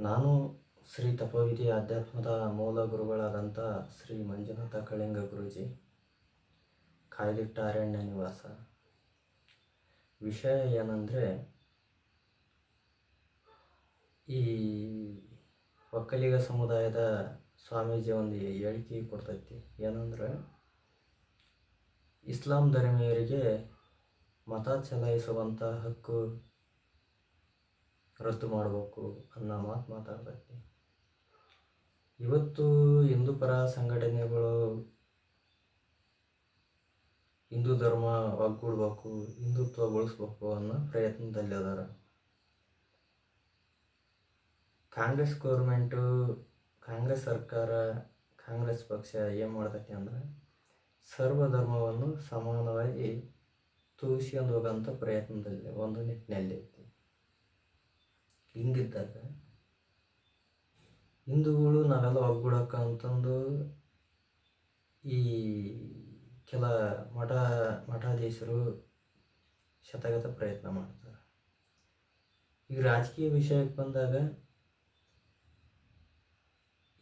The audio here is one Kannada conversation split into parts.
ನಾನು ಶ್ರೀ ತಪೋವಿಧಿ ಆಧ್ಯಾತ್ಮದ ಮೂಲ ಗುರುಗಳಾದಂಥ ಶ್ರೀ ಮಂಜುನಾಥ ಕಳಿಂಗ ಗುರೂಜಿ ಕಾಯ್ದಿಟ್ಟ ಅರಣ್ಯ ನಿವಾಸ. ವಿಷಯ ಏನಂದರೆ, ಈ ಒಕ್ಕಲಿಗ ಸಮುದಾಯದ ಸ್ವಾಮೀಜಿ ಒಂದು ಹೇಳಿಕೆ ಕೊಡ್ತೈತಿ. ಏನಂದ್ರೆ, ಇಸ್ಲಾಂ ಧರ್ಮೀಯರಿಗೆ ಮತ ಚಲಾಯಿಸುವಂಥ ಹಕ್ಕು ರದ್ದು ಮಾಡಬೇಕು ಅನ್ನೋ ಮಾತು ಮಾತಾಡ್ತೈತಿ ಇವತ್ತು ಹಿಂದೂ ಪರ ಸಂಘಟನೆಗಳು ಹಿಂದೂ ಧರ್ಮ ಒಗ್ಗೂಡ್ಬೇಕು ಹಿಂದುತ್ವ ಬಳಸ್ಬೇಕು ಅನ್ನೋ ಪ್ರಯತ್ನದಲ್ಲಿ ಅದಾರ. ಕಾಂಗ್ರೆಸ್ ಗೌರ್ಮೆಂಟು, ಕಾಂಗ್ರೆಸ್ ಸರ್ಕಾರ, ಕಾಂಗ್ರೆಸ್ ಪಕ್ಷ ಏನು ಮಾಡ್ತೈತಿ ಅಂದ್ರೆ ಸರ್ವ ಧರ್ಮವನ್ನು ಸಮಾನವಾಗಿ ತೂಸ್ಕೊಂಡು ಹೋಗೋಂಥ ಪ್ರಯತ್ನದಲ್ಲಿ, ಒಂದು ನಿಟ್ಟಿನಲ್ಲಿ ಹಿಂಗಿದ್ದಾಗ ಹಿಂದೂಗಳು ನಾವೆಲ್ಲ ಒಗ್ಗೂಡಕ್ಕ ಅಂತಂದು ಈ ಕೆಲ ಮಠ ಮಠಾಧೀಶರು ಶತಗತ ಪ್ರಯತ್ನ ಮಾಡ್ತಾರೆ. ಈಗ ರಾಜಕೀಯ ವಿಷಯಕ್ಕೆ ಬಂದಾಗ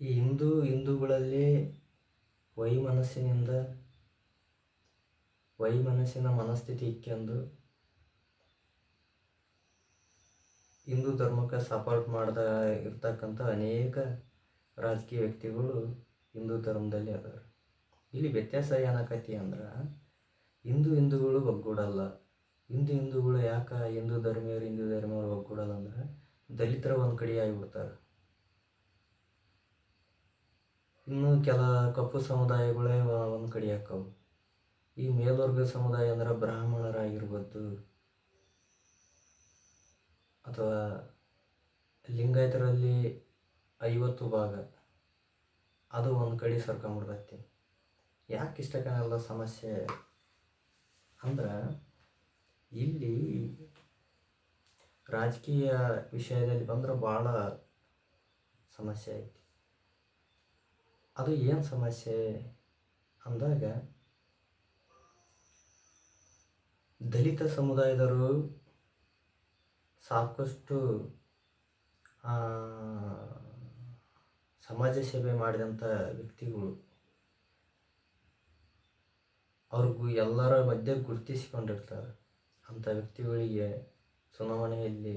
ಈ ಹಿಂದೂ ಹಿಂದೂಗಳಲ್ಲಿ ವೈಮನಸ್ಸಿನಿಂದ ವೈಮನಸ್ಸಿನ ಮನಸ್ಥಿತಿ ಇಕ್ಕೊಂಡು ಹಿಂದೂ ಧರ್ಮಕ್ಕೆ ಸಪೋರ್ಟ್ ಮಾಡ್ದ ಇರ್ತಕ್ಕಂಥ ಅನೇಕ ರಾಜಕೀಯ ವ್ಯಕ್ತಿಗಳು ಹಿಂದೂ ಧರ್ಮದಲ್ಲಿ ಅದಾರ. ಇಲ್ಲಿ ವ್ಯತ್ಯಾಸ ಏನಾಕತಿ ಅಂದ್ರೆ ಹಿಂದೂ ಹಿಂದೂಗಳು ಒಗ್ಗೂಡಲ್ಲ. ಹಿಂದೂ ಹಿಂದೂಗಳು ಯಾಕೆ ಹಿಂದೂ ಧರ್ಮೀಯರು ಹಿಂದೂ ಧರ್ಮೀಯರು ಒಗ್ಗೂಡಲ್ಲ ಅಂದ್ರೆ ದಲಿತರ ಒಂದು ಕಡೆ ಆಗಿಬಿಡ್ತಾರೆ. ಇನ್ನು ಕೆಲ ಕಪ್ಪು ಸಮುದಾಯಗಳೇ ಒಂದು ಕಡೆ ಹಾಕವು ಈ ಮೇಲ್ವರ್ಗ ಸಮುದಾಯ ಅಂದ್ರೆ ಬ್ರಾಹ್ಮಣರಾಗಿರ್ಬೋದು ಅಥವಾ ಲಿಂಗಾಯತರಲ್ಲಿ ಐವತ್ತು ಭಾಗ, ಅದು ಒಂದು ಕಡೆ ಸರ್ಕೊಂಬಿಡ್ತೈತಿ ಯಾಕೆ ಇಷ್ಟಕ್ಕನೆಲ್ಲ ಸಮಸ್ಯೆ? ಅಂದ್ರೆ ಇಲ್ಲಿ ರಾಜಕೀಯ ವಿಷಯದಲ್ಲಿ ಬಂದ್ರೆ ಭಾಳ ಸಮಸ್ಯೆ ಐತಿ. ಅದು ಏನು ಸಮಸ್ಯೆ ಅಂದಾಗ ದಲಿತ ಸಮುದಾಯದವರು ಸಾಕಷ್ಟು ಸಮಾಜ ಸೇವೆ ಮಾಡಿದಂಥ ವ್ಯಕ್ತಿಗಳು ಅವ್ರಿಗೂ ಎಲ್ಲರ ಮಧ್ಯೆ ಗುರುತಿಸಿಕೊಂಡಿರ್ತಾರೆ. ಅಂಥ ವ್ಯಕ್ತಿಗಳಿಗೆ ಚುನಾವಣೆಯಲ್ಲಿ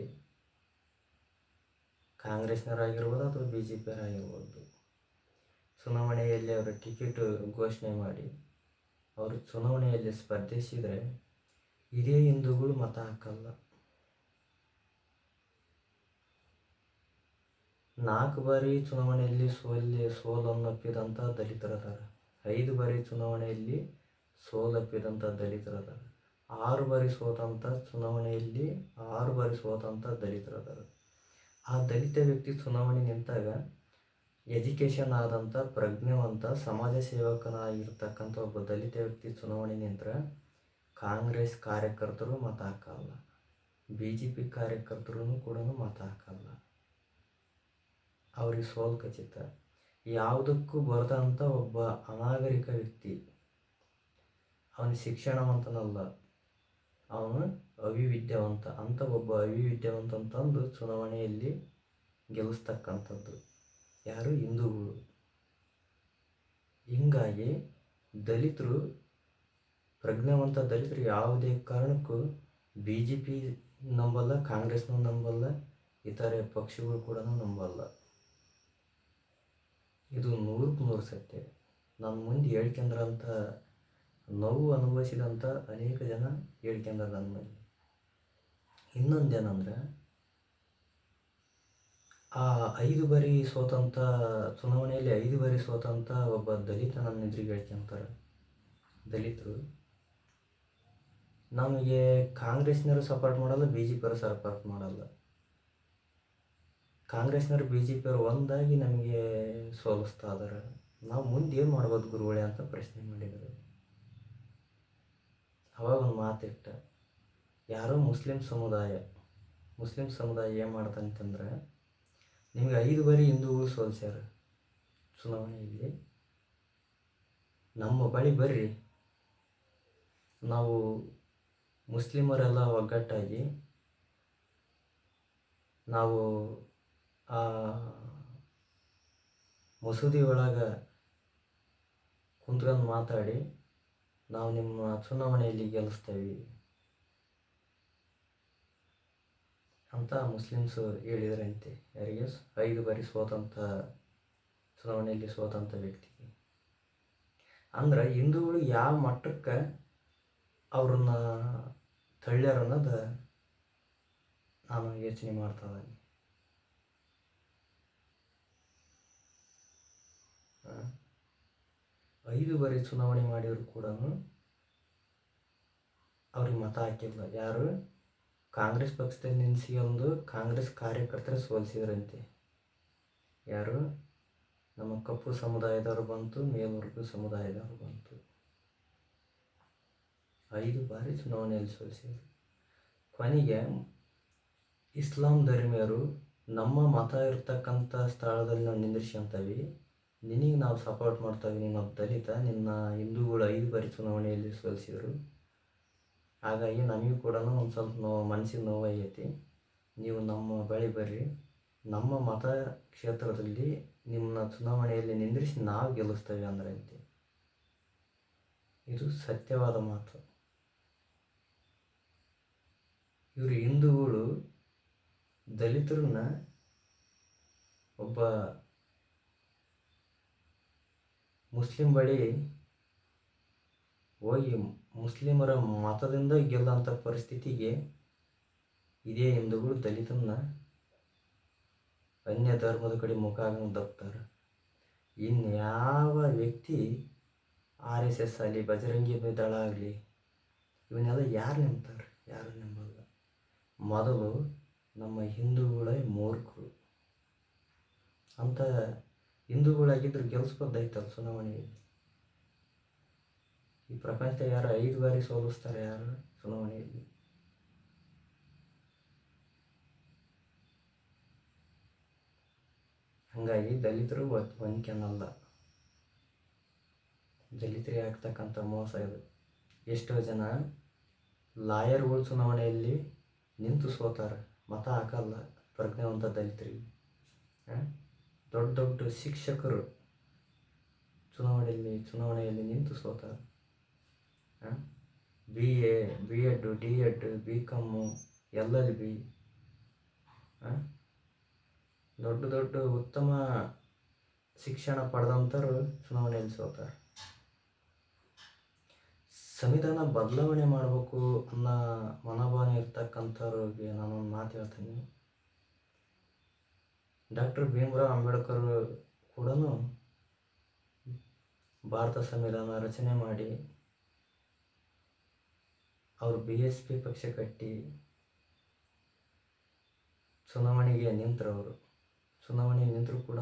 ಕಾಂಗ್ರೆಸ್ನವರಾಗಿರ್ಬೋದು ಅಥವಾ ಬಿ ಜೆ ಪಿಯವರಾಗಿರ್ಬೋದು ಚುನಾವಣೆಯಲ್ಲಿ ಅವರ ಟಿಕೆಟ್ ಘೋಷಣೆ ಮಾಡಿ ಅವರು ಚುನಾವಣೆಯಲ್ಲಿ ಸ್ಪರ್ಧಿಸಿದರೆ ಇದೇ ಹಿಂದೂಗಳು ಮತ ಹಾಕಲ್ಲ. ನಾಲ್ಕು ಬಾರಿ ಚುನಾವಣೆಯಲ್ಲಿ ಸೋಲಿ ಸೋಲನ್ನಪ್ಪಿದಂಥ ದಲಿತರದಾರ. ಐದು ಬಾರಿ ಚುನಾವಣೆಯಲ್ಲಿ ಸೋಲಪ್ಪಿದಂಥ ದಲಿತರದಾರ. ಆರು ಬಾರಿ ಸೋತಂಥ ಚುನಾವಣೆಯಲ್ಲಿ ಆರು ಬಾರಿ ಸೋತಂಥ ದಲಿತರದಾರ. ಆ ದಲಿತ ವ್ಯಕ್ತಿ ಚುನಾವಣೆ ನಿಂತಾಗ ಎಜುಕೇಷನ್ ಆದಂಥ ಪ್ರಜ್ಞಾವಂತ, ಸಮಾಜ ಸೇವಕನಾಗಿರ್ತಕ್ಕಂಥ ಒಬ್ಬ ದಲಿತ ವ್ಯಕ್ತಿ ಚುನಾವಣೆ ನಿಂತರೆ ಕಾಂಗ್ರೆಸ್ ಕಾರ್ಯಕರ್ತರು ಮತ ಹಾಕಲ್ಲ. ಬಿ ಜೆ ಪಿ ಕಾರ್ಯಕರ್ತರು ಕೂಡ ಮತ ಹಾಕಲ್ಲ. ಅವ್ರಿಗೆ ಸೋಲು ಖಚಿತ ಯಾವುದಕ್ಕೂ ಬರದಂಥ ಒಬ್ಬ ಅನಾಗರಿಕ ವ್ಯಕ್ತಿ, ಅವನ ಶಿಕ್ಷಣವಂತನಲ್ಲ, ಅವನು ಅವಿವಿದ್ಯಾವಂತ. ಅಂತ ಒಬ್ಬ ಅವಿವಿದ್ಯಾವಂತ ಅಂತಂದು ಚುನಾವಣೆಯಲ್ಲಿ ಗೆಲ್ಲಿಸ್ತಕ್ಕಂಥದ್ದು ಯಾರು? ಹಿಂದೂಗಳು. ಹೀಗಾಗಿ ದಲಿತರು, ಪ್ರಜ್ಞಾವಂತ ದಲಿತರು ಯಾವುದೇ ಕಾರಣಕ್ಕೂ ಬಿ ಜೆ ಪಿ ನಂಬಲ್ಲ, ಕಾಂಗ್ರೆಸ್ನೂ ನಂಬಲ್ಲ, ಇತರೆ ಪಕ್ಷಗಳು ಕೂಡ ನಂಬಲ್ಲ. ಇದು ನೂರಕ್ಕೆ ನೂರು ಸತ್ಯ. ನನ್ನ ಮುಂದೆ ಹೇಳ್ಕೊಂಡ್ರಂಥ ನೋವು ಅನುಭವಿಸಿದಂಥ ಅನೇಕ ಜನ ಹೇಳ್ಕೊಂಡ್ರ ನನ್ನ ಮುಂದೆ. ಇನ್ನೊಂದೇನಂದ್ರೆ ಆ ಐದು ಬಾರಿ ಸೋತಂಥ ಚುನಾವಣೆಯಲ್ಲಿ ಐದು ಬಾರಿ ಸೋತಂಥ ಒಬ್ಬ ದಲಿತ ನನ್ನ ಎದುರಿಗೆ ಹೇಳ್ಕೊಂತಾರೆ. ದಲಿತರು, ನಮಗೆ ಕಾಂಗ್ರೆಸ್ನವರು ಸಪೋರ್ಟ್ ಮಾಡಲ್ಲ ಬಿ ಜೆ ಪಿಯವರು ಸಪೋರ್ಟ್ ಮಾಡಲ್ಲ. ಕಾಂಗ್ರೆಸ್ನವರು ಬಿ ಜೆ ಪಿಯವರು ಒಂದಾಗಿ ನಮಗೆ ಸೋಲಿಸ್ತಾ ಇದಾರೆ. ನಾವು ಮುಂದೆ ಏನು ಮಾಡ್ಬೋದು ಗುರುಗಳೇ ಅಂತ ಪ್ರಶ್ನೆ ಮಾಡಿದರು ಅವಾಗ ಒಂದು ಮಾತಿಟ್ಟ ಯಾರೋ ಮುಸ್ಲಿಂ ಸಮುದಾಯ ಮುಸ್ಲಿಂ ಸಮುದಾಯ ಏನು ಮಾಡ್ತಂತಂದ್ರೆ ನಿಮಗೆ ಐದು ಬಾರಿ ಹಿಂದೂಗಳು ಸೋಲ್ಸ್ಯಾರ. ಚುನಾವಣೆಯಲ್ಲಿ ನಮ್ಮ ಬಳಿ ಬರ್ರಿ. ನಾವು ಮುಸ್ಲಿಮರೆಲ್ಲ ಒಗ್ಗಟ್ಟಾಗಿ, ನಾವು ಆ ಮಸೂದಿ ಒಳಗೆ ಕುಂತ್ಕೊಂಡು ಮಾತಾಡಿ, ನಾವು ನಿಮ್ಮ ಚುನಾವಣೆಯಲ್ಲಿ ಗೆಲ್ಲಿಸ್ತೇವೆ ಅಂತ ಮುಸ್ಲಿಮ್ಸು ಹೇಳಿದ್ರಂತೆ. ಯಾರಿಗೆ? ಐದು ಬಾರಿ ಸೋತಂಥ ಚುನಾವಣೆಯಲ್ಲಿ ಸೋತಂಥ ವ್ಯಕ್ತಿಗೆ ಅಂದ್ರೆ ಹಿಂದೂಗಳು ಯಾವ ಮಟ್ಟಕ್ಕೆ ಅವ್ರನ್ನ ತಳ್ಳ್ಯಾರ ಅನ್ನೋದು ನಾನು ಯೋಚನೆ ಮಾಡ್ತಾ ಐದು ಬಾರಿ ಚುನಾವಣೆ ಮಾಡಿದ್ರು ಕೂಡ ಅವ್ರಿಗೆ ಮತ ಹಾಕಿಲ್ಲ ಯಾರು? ಕಾಂಗ್ರೆಸ್ ಪಕ್ಷದಲ್ಲಿ ಒಂದು ಕಾಂಗ್ರೆಸ್ ಕಾರ್ಯಕರ್ತರ ಸೋಲಿಸಿದ್ರಂತೆ. ಯಾರು? ನಮ್ಮ ಕಪ್ಪು ಸಮುದಾಯದವರು ಬಂತು ಮೇಲ್ವರ್ಗ ಸಮುದಾಯದವರು ಬಂತು. ಐದು ಬಾರಿ ಚುನಾವಣೆಯಲ್ಲಿ ಸೋಲಿಸಿದ್ರು. ಕೊನೆಗೆ ಇಸ್ಲಾಂ ಧರ್ಮಿಯರು ನಮ್ಮ ಮತ ಇರ್ತಕ್ಕಂಥ ಸ್ಥಳದಲ್ಲಿ ನಾವು ನಿಂದಿರ್ಸ್ಕೊಂತೀವಿ ನಿನಗೆ ನಾವು ಸಪೋರ್ಟ್ ಮಾಡ್ತಾವೆ ನೀನು ಒಬ್ಬ ದಲಿತ, ನಿನ್ನ ಹಿಂದೂಗಳು ಐದು ಬಾರಿ ಚುನಾವಣೆಯಲ್ಲಿ ಸೋಲಿಸಿದರು. ಹಾಗಾಗಿ ನಮಗೂ ಕೂಡ ಒಂದು ಸ್ವಲ್ಪ ನೋವು ಮನಸ್ಸಿಗೆ ನೋವಾಗೈತಿ ನೀವು ನಮ್ಮ ಬಳಿ ಬರ್ರಿ. ನಮ್ಮ ಮತ ಕ್ಷೇತ್ರದಲ್ಲಿ ನಿಮ್ಮನ್ನ ಚುನಾವಣೆಯಲ್ಲಿ ನಿಂದಿರಿಸಿ ನಾವು ಗೆಲ್ಲಿಸ್ತೇವೆ ಅಂದ್ರಂತೆ. ಇದು ಸತ್ಯವಾದ ಮಾತು. ಇವರು ಹಿಂದೂಗಳು ದಲಿತರನ್ನ ಒಬ್ಬ ಮುಸ್ಲಿಂ ಬಳಿ ಹೋಗಿ ಮುಸ್ಲಿಮರ ಮತದಿಂದ ಗೆಲ್ಲಂಥ ಪರಿಸ್ಥಿತಿಗೆ ಇದೇ ಹಿಂದೂಗಳು ದಲಿತನ್ನ ಅನ್ಯ ಧರ್ಮದ ಕಡೆ ಮುಖ ದಪ್ತಾರೆ ಇನ್ಯಾವ ವ್ಯಕ್ತಿ ಆರ್ ಎಸ್ ಎಸ್ ಆಗಲಿ, ಬಜರಂಗಿ ದಳ ಆಗಲಿ, ಇವನ್ನೆಲ್ಲ ಯಾರು ನಂಬ್ತಾರೆ? ಯಾರು ನಂಬಲ್ಲ? ಮೊದಲು ನಮ್ಮ ಹಿಂದೂಗಳೇ ಮೂರ್ಖರು. ಅಂತ ಹಿಂದೂಗಳಾಗಿದ್ದರು ಗೆಲ್ಸ್ಬೋದಾಯ್ತಲ್ಲ ಚುನಾವಣೆಗೆ ಈ ಪ್ರಪಂಚ ಯಾರು ಐದು ಬಾರಿ ಸೋಲಿಸ್ತಾರೆ ಯಾರು ಚುನಾವಣೆಯಲ್ಲಿ? ಹಾಗಾಗಿ ದಲಿತರು ವಂಕ್ಯನಲ್ಲ ದಲಿತರಿಗೆ ಆಗ್ತಕ್ಕಂಥ ಮೋಸ ಇದು. ಎಷ್ಟೋ ಜನ ಲಾಯರ್ಗಳು ಚುನಾವಣೆಯಲ್ಲಿ ನಿಂತು ಸೋತಾರೆ. ಮತ ಹಾಕಲ್ಲ. ಪ್ರಜ್ಞಾವಂತ ದಲಿತರಿಗೆ. ದೊಡ್ಡ ದೊಡ್ಡ ಶಿಕ್ಷಕರು ಚುನಾವಣೆಯಲ್ಲಿ ಚುನಾವಣೆಯಲ್ಲಿ ನಿಂತು ಸೋತಾರೆ. B A B Ed D Ed B com L L B ದೊಡ್ಡ ದೊಡ್ಡ ಉತ್ತಮ ಶಿಕ್ಷಣ ಪಡೆದಂಥವ್ರು ಚುನಾವಣೆಯಲ್ಲಿ ಸೋತಾರೆ. ಸಂವಿಧಾನ ಬದಲಾವಣೆ ಮಾಡಬೇಕು ಅನ್ನೋ ಮನೋಭಾವನೆ ಇರ್ತಕ್ಕಂಥವ್ರಿಗೆ ನಾನೊಂದು ಮಾತು ಹೇಳ್ತೀನಿ. ಡಾಕ್ಟರ್ ಭೀಮರಾವ್ ಅಂಬೇಡ್ಕರ್ ಕೂಡ ಭಾರತ ಸಂವಿಧಾನ ರಚನೆ ಮಾಡಿ ಅವರು ಬಿ ಎಸ್ ಪಿ ಪಕ್ಷ ಕಟ್ಟಿ ಚುನಾವಣೆಗೆ ನಿಂತರು ಅವರು ಚುನಾವಣೆ ನಿಂತರೂ ಕೂಡ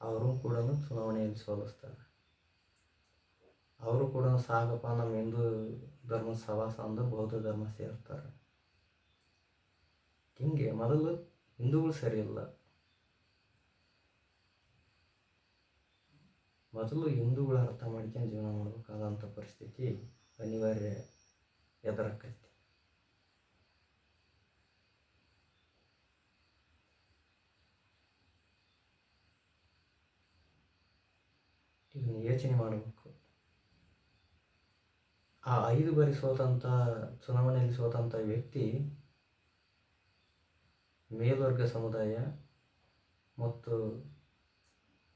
ಅವರು ಕೂಡ ಚುನಾವಣೆಯಲ್ಲಿ ಸೋಲಿಸ್ತಾರೆ. ಅವರು ಕೂಡ ಸಾಕಪ್ಪ ನಮ್ಮ ಹಿಂದೂ ಧರ್ಮ ಸವಾಸ ಅಂದು ಬೌದ್ಧ ಧರ್ಮ ಸೇರ್ತಾರೆ. ಹಿಂಗೆ ಮೊದಲು ಹಿಂದೂಗಳು ಸರಿ ಇಲ್ಲ ಮೊದಲು ಹಿಂದೂಗಳು ಅರ್ಥ ಮಾಡ್ಕೊಂಡು ಜೀವನ ಮಾಡಬೇಕಾದಂಥ ಪರಿಸ್ಥಿತಿ ಅನಿವಾರ್ಯ ಎದುರಾಕೈತಿ. ಇದನ್ನು ಯೋಚನೆ ಮಾಡಬೇಕು. ಆ ಐದು ಬಾರಿ ಸೋತಂಥ, ಚುನಾವಣೆಯಲ್ಲಿ ಸೋತಂಥ ವ್ಯಕ್ತಿ ಮೇಲ್ವರ್ಗ ಸಮುದಾಯ ಮತ್ತು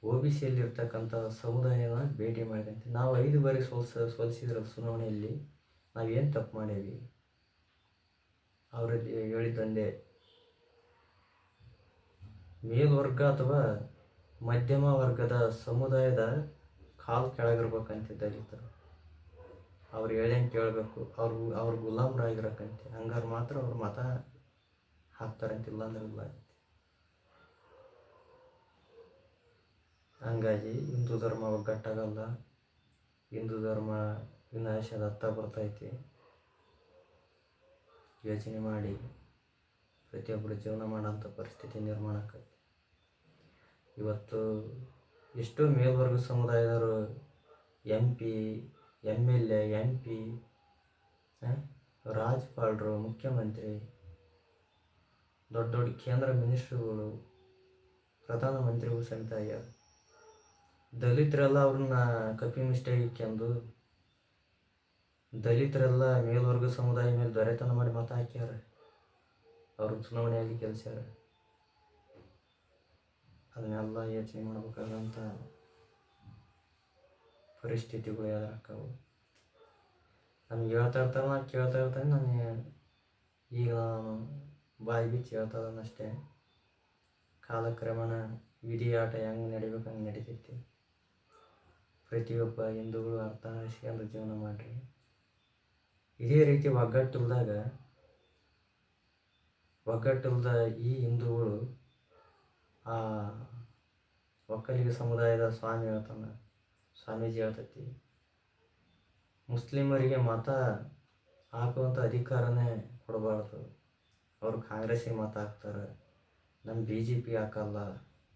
ಒ ಬಿ ಸಿಯಲ್ಲಿರ್ತಕ್ಕಂಥ ಸಮುದಾಯನ ಭೇಟಿ ಮಾಡಿದಂತೆ. ನಾವು ಐದು ಬಾರಿ ಸೋಲ್ಸ, ಸೋಲಿಸಿದ್ರ ಚುನಾವಣೆಯಲ್ಲಿ ನಾವೇನು ತಪ್ಪು ಮಾಡೇವಿ ಅವರು ಹೇಳಿದ್ದಂದೆ ಮೇಲ್ವರ್ಗ ಅಥವಾ ಮಧ್ಯಮ ವರ್ಗದ ಸಮುದಾಯದ ಕಾಲು ಕೆಳಗಿರ್ಬೇಕಂತೆ ದಲಿತರು ಅವ್ರು ಹೇಳಂಗೆ ಕೇಳಬೇಕು. ಅವ್ರು ಅವ್ರು ಗುಲಾಮ್ರಾಗಿರಕ್ಕಂತೆ. ಹಂಗಾರೆ ಮಾತ್ರ ಅವ್ರು ಮತ ಹಾಕ್ತಾರಂತೆ, ಇಲ್ಲಾಂದ್ರೆ ಹಂಗಾಗಿ ಹಿಂದೂ ಧರ್ಮ ಒಗ್ಗಟ್ಟಾಗಲ್ಲ ಹಿಂದೂ ಧರ್ಮ ವಿನಾಶದ ಹತ್ತ ಬರ್ತೈತಿ. ಯೋಚನೆ ಮಾಡಿ ಪ್ರತಿಯೊಬ್ಬರು ಜೀವನ ಮಾಡೋಂಥ ಪರಿಸ್ಥಿತಿ ನಿರ್ಮಾಣ ಆಕೈತಿ ಇವತ್ತು ಎಷ್ಟೋ ಮೇಲ್ವರ್ಗ ಸಮುದಾಯದವರು M P M L A, M P ರಾಜ್ಯಪಾಲರು ಮುಖ್ಯಮಂತ್ರಿ, ದೊಡ್ಡ ದೊಡ್ಡ ಕೇಂದ್ರ ಮಿನಿಸ್ಟ್ರುಗಳು ಪ್ರಧಾನಮಂತ್ರಿಗಳು ಸಮೇತ ಆಗ್ಯಾರ. ದಲಿತರೆಲ್ಲ ಅವ್ರನ್ನ ಕಪಿ ಮಿಸ್ಟೇಕ್ ಇಕ್ಕೆಂದು ದಲಿತರೆಲ್ಲ ಮೇಲ್ವರ್ಗ ಸಮುದಾಯ ಮೇಲೆ ದೊರೆತನ ಮಾಡಿ ಮತ ಹಾಕ್ಯಾರ. ಅವರು ಚುನಾವಣೆಯಲ್ಲಿ ಗೆಲ್ಸ್ಯಾರ. ಅದನ್ನೆಲ್ಲ ಯೋಚನೆ ಮಾಡ್ಬೇಕಾದಂಥ ಪರಿಸ್ಥಿತಿಗಳು ಎದುರಾಕ್ಕವು ನಮ್ಗೆ ಹೇಳ್ತಾ ಇರ್ತಾರೆ ನಾನು ಕೇಳ್ತಾ ಇರ್ತಾನೆ ನಾನು ಈಗ ಬಾಯಿ ಬಿಚ್ಚಿ ಹೇಳ್ತಾ ಕಾಲಕ್ರಮೇಣ ವಿಧಿ ಆಟ ಹೆಂಗೆ ನಡಿಬೇಕು ಹಂಗೆ ನಡಿತೈತಿ? ಪ್ರತಿಯೊಬ್ಬ ಹಿಂದೂಗಳು ಅರ್ಥ ಮಾಡಿಸ್ಕೊಂಡು ಜೀವನ ಮಾಡಿರಿ. ಇದೇ ರೀತಿ ಒಗ್ಗಟ್ಟಿಲ್ದಾಗ ಒಗ್ಗಟ್ಟಿಲ್ದ ಈ ಹಿಂದೂಗಳು ಆ ಒಕ್ಕಲಿಗ ಸಮುದಾಯದ ಸ್ವಾಮಿ ಹೇಳ್ತಾನೆ, ಸ್ವಾಮೀಜಿ ಹೇಳ್ತೈತಿ, ಮುಸ್ಲಿಮರಿಗೆ ಮತ ಹಾಕುವಂಥ ಅಧಿಕಾರನೇ ಕೊಡಬಾರ್ದು. ಅವರು ಕಾಂಗ್ರೆಸ್ಸಿಗೆ ಮತ ಹಾಕ್ತಾರೆ ನಮ್ಮ ಬಿ ಜೆ ಪಿ ಹಾಕಲ್ಲ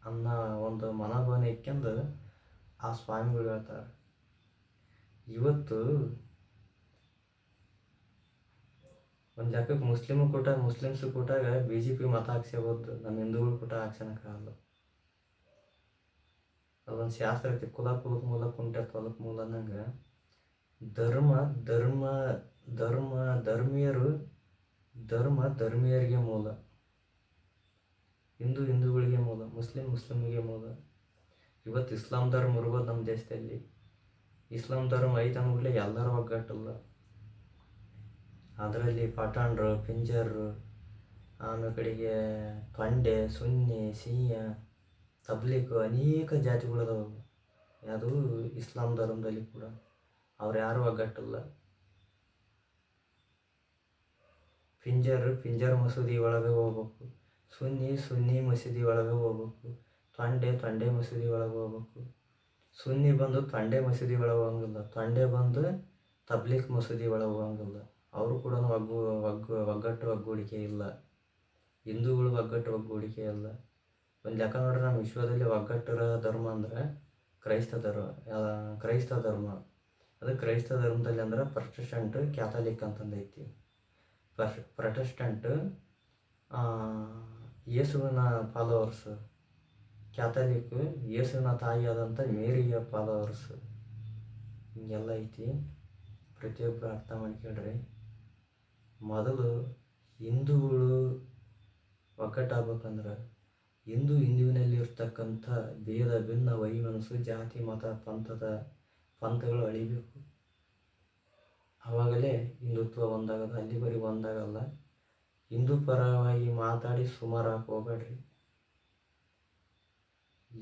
ಅನ್ನೋ ಒಂದು ಮನೋಭಾವನೆ ಇಟ್ಕೊಂಡು ಆ ಸ್ವಾಮಿಗಳು ಹೇಳ್ತಾರೆ, ಇವತ್ತು ಒಂದು ಜಾಗಕ್ಕೆ ಮುಸ್ಲಿಮ್ ಕೂಟ, ಮುಸ್ಲಿಮ್ಸ್ ಕೂಟಾಗ ಬಿ ಜೆ ಪಿ ಮತ ಹಾಕ್ಸ್ಯಾಬೋದು ನಮ್ಮ ಹಿಂದೂಗಳ ಕೂಟ ಹಾಕ್ಸೋಣಕ್ಕಾಗಲ್ಲ ಅದೊಂದು ಶಾಸ್ತ್ರ ಐತಿ, ಕುಲ ಮೂಲ ಕುಂಟೆ, ತೊಲಕ ಮೂಲ ಅನ್ನಂಗೆ. ಧರ್ಮ ಧರ್ಮ ಧರ್ಮ, ಧರ್ಮೀಯರು, ಧರ್ಮ ಧರ್ಮೀಯರಿಗೆ ಮೂಲ. ಹಿಂದೂ ಹಿಂದೂಗಳಿಗೆ ಮೂಲ, ಮುಸ್ಲಿಂ ಮುಸ್ಲಿಮಿಗೆ ಮೂಲ. ಇವತ್ತು ಇಸ್ಲಾಂ ಧರ್ಮ ಇರ್ಬೋದು ನಮ್ಮ ದೇಶದಲ್ಲಿ. ಇಸ್ಲಾಂ ಧರ್ಮ ಐತೆ ಅಂದ್ಬಿಟ್ಲೆ ಎಲ್ಲರೂ ಒಗ್ಗಟ್ಟಲ್ಲ. ಅದರಲ್ಲಿ ಪಠಾಣ್ರು, ಪಿಂಜರ್ರು, ಆಮೇಲೆ ಕಡೆಗೆ ತೊಂಡೆ, ಸುನ್ನಿ, ಸಿಂಹ ತಬ್ಲಿಕ್ ಅನೇಕ ಜಾತಿಗಳಿದಾವೆ ಅದು ಇಸ್ಲಾಂ ಧರ್ಮದಲ್ಲಿ ಕೂಡ ಅವ್ರು ಯಾರೂ ಒಗ್ಗಟ್ಟಲ್ಲ. ಪಿಂಜರ್ ಪಿಂಜರ್ ಮಸೂದಿ ಒಳಗೆ ಹೋಗ್ಬೇಕು. ಸುನ್ನಿ ಸುನ್ನಿ ಮಸೀದಿ ಒಳಗೆ ಹೋಗ್ಬೇಕು. ತೊಂಡೆ ತೊಂಡೆ ಮಸೀದಿ ಒಳಗೆ ಹೋಗ್ಬೇಕು. ಸುನ್ನಿ ಬಂದು ತೊಂಡೆ ಮಸೀದಿ ಒಳಗೆ ಹೋಗಂಗಿಲ್ಲ. ತೊಂಡೆ ಬಂದು ತಬ್ಲಿಕ್ ಮಸೀದಿ ಒಳಗೆ ಹೋಗಂಗಿಲ್ಲ. ಅವರು ಕೂಡ ಒಗ್ಗು ಒಗ್ಗು, ಒಗ್ಗಟ್ಟು ಒಗ್ಗೂಡಿಕೆ ಇಲ್ಲ. ಹಿಂದೂಗಳು ಒಗ್ಗಟ್ಟು ಒಗ್ಗೂಡಿಕೆ ಇಲ್ಲ. ಒಂದು ಲೆಕ್ಕ ನೋಡ್ರೆ ನಮ್ಮ ವಿಶ್ವದಲ್ಲಿ ಒಗ್ಗಟ್ಟರ ಧರ್ಮ ಅಂದ್ರೆ ಕ್ರೈಸ್ತ ಧರ್ಮ. ಕ್ರೈಸ್ತ ಧರ್ಮ. ಅದು ಕ್ರೈಸ್ತ ಧರ್ಮದಲ್ಲಿ ಅಂದ್ರೆ ಪ್ರೊಟೆಸ್ಟೆಂಟ್, ಕ್ಯಾಥಲಿಕ್ ಅಂತಂದೈತಿ ಪ್ರೊಟೆಸ್ಟೆಂಟ್ ಯೇಸುವಿನ ಫಾಲೋವರ್ಸ್ ಕ್ಯಾಥಲಿಕ್ ಯೇಸುವಿನ ತಾಯಿಯಾದಂಥ ಮೇರಿಯ ಫಾಲೋವರ್ಸ್ ಹಿಂಗೆಲ್ಲ ಐತಿ. ಪ್ರತಿಯೊಬ್ಬರು ಅರ್ಥ ಮಾಡ್ಕೊಳ್ರಿ ಮೊದಲು ಹಿಂದೂಗಳು ಒಗ್ಗಟ್ಟಾಗಬೇಕಂದ್ರೆ ಹಿಂದೂ ಹಿಂದುವಿನಲ್ಲಿ ಇರ್ತಕ್ಕಂಥ ಭೇದ, ಭಿನ್ನ, ವೈಮನಸ್ಸು, ಜಾತಿ, ಮತ, ಪಂಥದ ಪಂಥಗಳು ಅಳಿಬೇಕು. ಆವಾಗಲೇ ಹಿಂದುತ್ವ ಒಂದಾಗದ ಅಲ್ಲಿ ಬರೀ ಒಂದಾಗಲ್ಲ. ಹಿಂದೂ ಪರವಾಗಿ ಮಾತಾಡಿ ಸುಮಾರಾಗಿ ಹೋಗ್ಬೇಡ್ರಿ.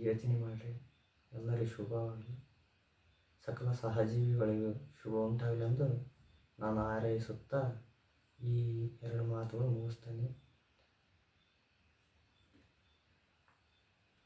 ಯೋಚನೆ ಮಾಡಿರಿ. ಎಲ್ಲರಿಗೂ ಶುಭವಾಗಲಿ ಸಕಲ ಸಹಜೀವಿಗಳಿಗೆ ಶುಭ ಉಂಟಾಗಲಿ ಎಂದು ನಾನು ಹಾರೈಸುತ್ತಾ ಈ ಎರಡು ಮಾತುಗಳು ಮುಗಿಸ್ತೇನೆ.